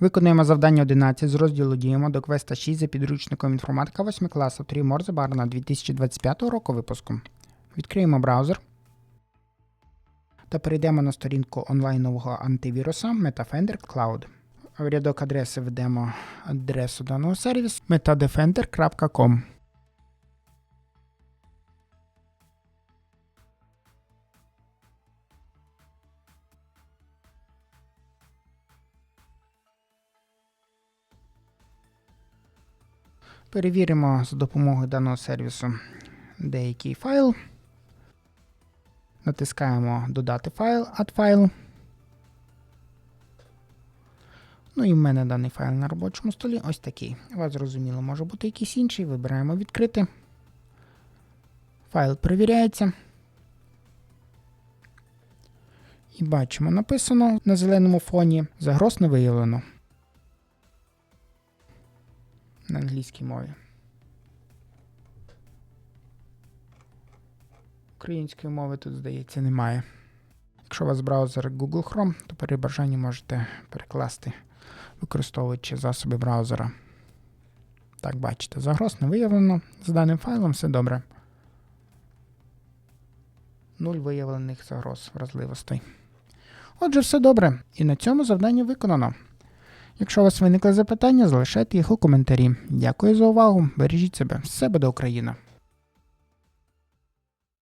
Виконуємо завдання 11 з розділу Діємо до квеста 6 за підручником інформатика 8 класу 3 Морзе Барна 2025 року випуску. Відкриємо браузер та перейдемо на сторінку онлайнового антивіруса Metafender Cloud. В рядок адреси введемо адресу даного сервісу metadefender.com. Перевіримо за допомогою даного сервісу деякий файл. Натискаємо Додати файл, Add файл. Ну і в мене даний файл на робочому столі ось такий. У вас зрозуміло, може бути якийсь інший. Вибираємо відкрити. Файл перевіряється. І бачимо, написано на зеленому фоні загроз не виявлено. На англійській мові. Української мови тут, здається, немає. Якщо у вас браузер Google Chrome, то при бажанні можете перекласти, використовуючи засоби браузера. Так, бачите, загроз не виявлено. З даним файлом все добре. Нуль виявлених загроз вразливостей. Отже, все добре. І на цьому завдання виконано. Якщо у вас виникли запитання, залишайте їх у коментарі. Дякую за увагу. Бережіть себе. Все буде Україна!